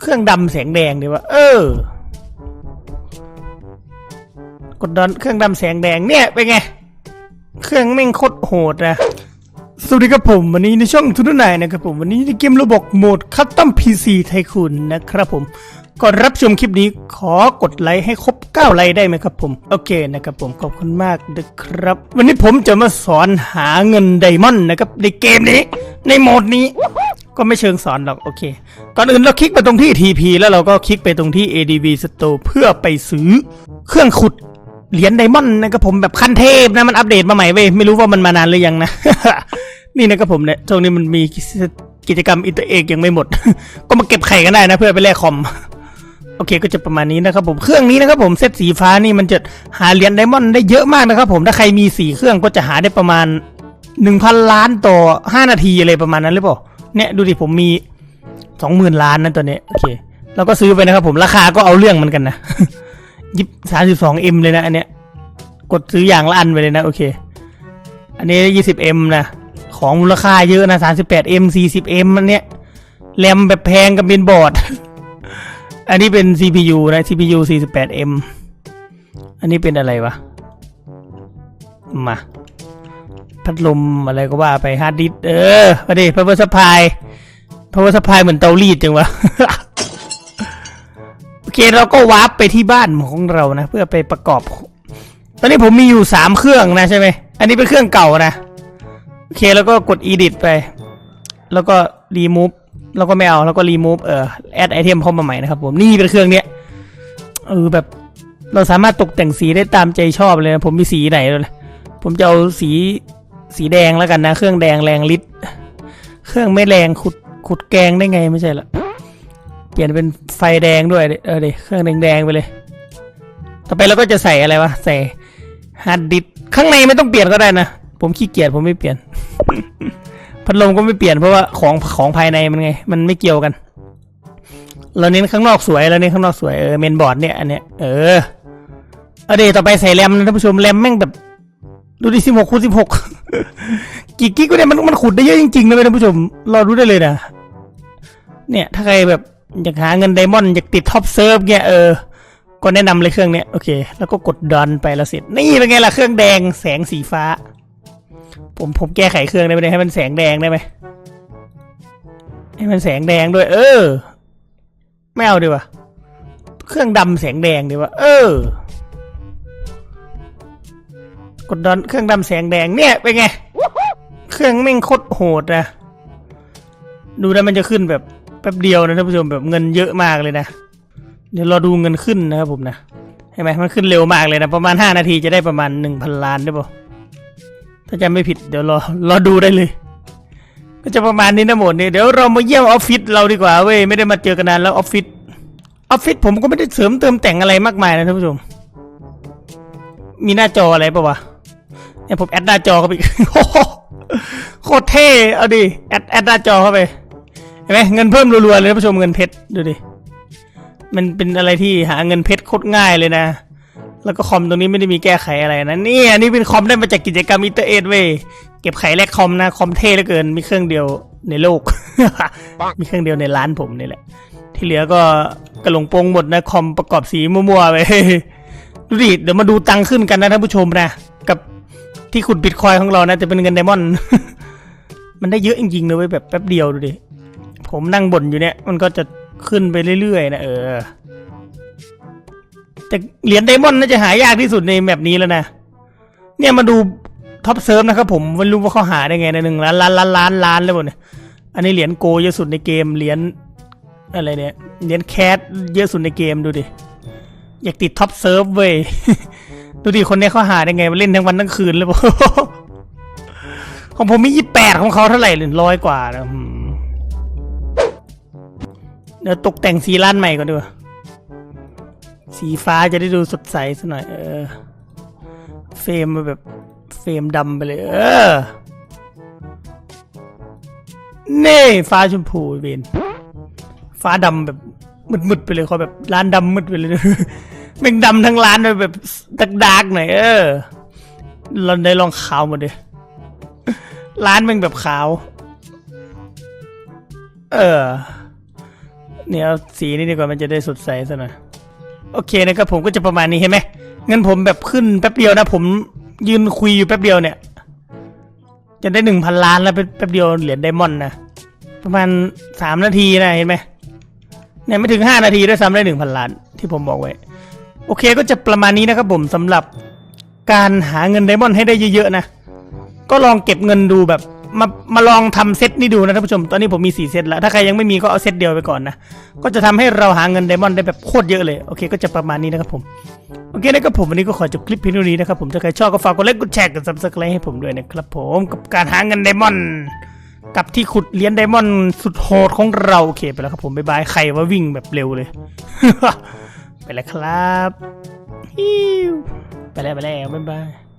เครื่องดำแสงแดงดีว่า เออ กดดอนเครื่องดำแสงแดงเนี่ยเป็นไง เครื่องแม่งโคตรโหดนะสวัสดีครับผม วันนี้ในช่องทุนนายนะครับผมวันนี้ในเกมระบบโหมดคัสตอมพีซีไทคุณนะครับผมก่อนรับชมคลิปนี้ขอกดไลค์ให้ครบ 9 ไลค์ได้ไหมครับผม โอเคนะครับผมขอบคุณมากนะครับ วันนี้ผมจะมาสอนหาเงินไดมอนด์นะครับในเกมนี้ ในโหมดนี้ ก็ไม่เชิงสอนหรอก โอเค ก่อนอื่นเราคลิกไปตรงที่ TP แล้วเราก็คลิกไปตรงที่ ADV Store เพื่อไปซื้อเครื่องขุดเหรียญไดมอนด์นะครับผมแบบขั้นเทพนะ มันอัปเดตมาใหม่เว้ย ไม่รู้ว่ามันมานานหรือยังนะ นี่นะครับผมเนี่ยช่วงนี้มันมีกิจกรรมอินเตอร์เอกยังไม่หมด ก็มาเก็บไข่กันได้นะ เพื่อไปแลกคอมโอเคก็จะประมาณนี้นะครับผมเครื่องนี้นะครับผมเซตสีฟ้านี่มันจะหาเหรียญไดมอนด์ได้เยอะมากนะครับผมถ้าใครมีสีเครื่องก็จะหาได้ประมาณหนึ่งพันล้านต่อห้านาทีอะไรประมาณนั้นหรือเปล่า เนี่ยดูดิผมมีสองหมื่นล้านนะตัวเนี้ยโอเคเราก็ซื้อไปนะครับผมราคาก็เอาเรื่องเหมือนกันนะยิบสามสิบสองเอ็มเลยนะอันเนี้ยกดซื้ออย่างละอันไปเลยนะโอเค อันนี้ยี่สิบเอ็มนะของมูลค่าเยอะนะสามสิบแปดเอ็มสี่สิบเอ็มอันเนี้ยแรมแบบแพงกับเบนบอร์ด อันนี้เป็น CPU นะ CPU 48M อันนี้เป็นอะไรวะ มา พัดลมอะไรก็ว่าไปฮาร์ดดิสเออมาดิ power supply power supply เหมือนเตารีดจังวะโอเคเราก็วาร์ปไปที่บ้านของเรานะ เพื่อไปประกอบ ตอนนี้ผมมีอยู่สามเครื่องนะใช่ไหมอันนี้เป็นเครื่องเก่านะโอเคแล้วก็กด edit ไป แล้วก็ remove แล้วก็ไม่เอาแล้วก็ remove เอ่อ add item เข้ามาใหม่นะครับผมนี่เป็นเครื่องเนี้ยเออแบบเราสามารถตกแต่งสีได้ตามใจชอบเลยนะผมมีสีไหนเลยผมจะเอาสี สีแดงแล้วกันนะ เครื่องแดงแรงฤทธิ์เครื่องไม่แรงขุดขุดแกงได้ไงไม่ใช่เหรอเปลี่ยนเป็นไฟแดงด้วยเออเดี๋ยเครื่องแดงๆไปเลย ต่อไปเราก็จะใส่อะไรวะใส่ฮาร์ดดิสก์ข้างในไม่ต้องเปลี่ยนก็ได้นะผมขี้เกียจผมไม่เปลี่ยน พัดลมก็ไม่เปลี่ยนเพราะว่าของของภายในมันไง มันไม่เกี่ยวกัน เราเน้นข้างนอกสวยเราเน้นข้างนอกสวยเออเมนบอร์ดเนี่ยอันเนี้ยเออเอาเดี๋ยวต่อไปใส่แรมนะท่านผู้ชมแรมแม่งแบบ ดูดิสิบหกคูณสิบหก กี่กิกก็ได้มันมันขุดได้เยอะจริงๆนะท่านผู้ชม รอรู้ได้เลยนะ เนี่ย ถ้าใครแบบอยากหาเงินไดมอนด์อยากติดท็อปเซิร์ฟเนี่ยเออ ก็แนะนำเลยเครื่องเนี้ยโอเค แล้วก็กดดอนไปแล้วเสร็จ นี่เป็นไงล่ะเครื่องแดงแสงสีฟ้า ผมผมแก้ไขเครื่องได้ไหมให้มันแสงแดงได้ไหมให้มันแสงแดงด้วย เออ ไม่เอาดีกว่าเครื่องดำแสงแดงดีกว่าเออ กดดอนเครื่องดำแสงแดงเนี่ยเป็นไง เครื่องแม่งโคตรโหดนะดูแล้วมันจะขึ้นแบบแป๊บเดียวนะท่านผู้ชมแบบเงินเยอะมากเลยนะ เดี๋ยวรอดูเงินขึ้นนะครับผมนะเห็นไหมมันขึ้นเร็วมากเลยนะ ประมาณห้านาทีจะได้ประมาณหนึ่งพันล้านได้ปะถ้าจำไม่ผิดเดี๋ยวรอรอดูได้เลย ก็จะประมาณนี้นะหมดเนี่ยเดี๋ยวเรามาเยี่ยมออฟฟิศเราดีกว่าเว้ยไม่ได้มาเจอกันนานแล้วออฟฟิศออฟฟิศผมก็ไม่ได้เสริมเติมแต่งอะไรมากมายนะท่านผู้ชม มีหน้าจออะไรปะวะ เนี่ยผมแอดหน้าจอเข้าไปโคตรเท่เอาดิแอดแอดหน้าจอเข้าไปเห็นไหมเงินเพิ่มรัวๆเลยท่านผู้ชมเงินเพชรดูดิมันเป็นอะไรที่หาเงินเพชรโคตรง่ายเลยนะ แล้วก็คอมตรงนี้ไม่ได้มีแก้ไขอะไรนะนี่อันนี้เป็นคอมได้มาจากกิจกรรมอินเตอร์เอ็ดเว้ยเก็บไขแลกคอมนะคอมเท่เหลือเกินมีเครื่องเดียวในโลก มีเครื่องเดียวในร้านผมนี่แหละ ที่เหลือก็กระหลงโปงหมดนะคอมประกอบสีมั่วๆไปดูดิเดี๋ยวมาดูตังค์ขึ้นกันนะท่านผู้ชมนะ ที่ขุดบิตคอยของเรานะจะเป็นเงินไดมอนด์ มันได้เยอะจริงๆเลยเว้ยแบบแป๊บเดียวดูดิ ผมนั่งบ่นอยู่เนี่ย มันก็จะขึ้นไปเรื่อยๆนะเออ แต่เหรียญไดมอนด์น่าจะหายากที่สุดในแบบนี้แล้วนะ เนี่ยมาดูท็อปเซิร์ฟนะครับผมไม่รู้ว่าเขาหาได้ไงนะหนึ่งล้านล้านล้านล้านล้านเลยหมดเนี่ยอันนี้เหรียญโกเยอะสุดในเกมเหรียญอะไรเนี่ยเหรียญแคทเยอะสุดในเกมดูดิอยากติดท็อปเซิร์ฟเว้ย ดูดิคนนี้เขาหาได้ไงมาเล่นทั้งวันทั้งคืนเลยบอของผมมียี่แปดของเขาเท่าไหร่หรือร้อยกว่านะอืมเดี๋ยวตกแต่งสีร้านใหม่ก่อนดีกว่าสีฟ้าจะได้ดูสดใสสักหน่อย เออ เฟรมมาแบบเฟรมดำไปเลย เออ เน่ฟ้าชมพูเวนฟ้าดำแบบมืดๆไปเลยเขาแบบร้านดำมืดไปเลย แม่งดำทั้งร้านเลยแบบดาร์กๆหน่อยเออเราได้ลองขาวหมดเลยร้านแม่งแบบขาว เออ เนี่ยเอาสีนี้ดีกว่ามันจะได้สดใสซะหน่อยโอเคนะครับผมก็จะประมาณนี้เห็นไหมเงินผมแบบขึ้นแป๊บเดียวนะ ผมยืนคุยอยู่แป๊บเดียวเนี่ย จะได้หนึ่งพันล้านแล้วแป๊บเดียวเหรียญไดมอนด์นะประมาณสามนาทีนะเห็นไหมเนี่ยไม่ถึงห้านาทีด้วยซ้ำได้หนึ่งพันล้านที่ผมบอกไว้ โอเคก็จะประมาณนี้นะครับผมสำหรับการหาเงินไดมอนด์ให้ได้เยอะๆนะ ก็ลองเก็บเงินดูแบบมามาลองทำเซตนี้ดูนะท่านผู้ชม ตอนนี้ผมมีสี่เซตแล้ว ถ้าใครยังไม่มีก็เอาเซตเดียวไปก่อนนะ ก็จะทำให้เราหาเงินไดมอนด์ได้แบบโคตรเยอะเลย โอเค ก็จะประมาณนี้นะครับผม โอเคนะครับผมวันนี้ก็ขอจบคลิปเพียงเท่านี้นะครับผม ถ้าใครชอบก็ฝากกดไลค์ กดแชร์ กดซับสไครต์ให้ผมด้วยนะครับผม กับการหาเงินไดมอนด์ กับที่ขุดเหรียญไดมอนด์สุดโหดของเรา โอเคไปแล้วครับผม บ๊ายบาย ใครว่าวิ่งแบบเร็วเลย ไปแล้วครับฮิวไปแล้วไปแล้วบ๊ายบาย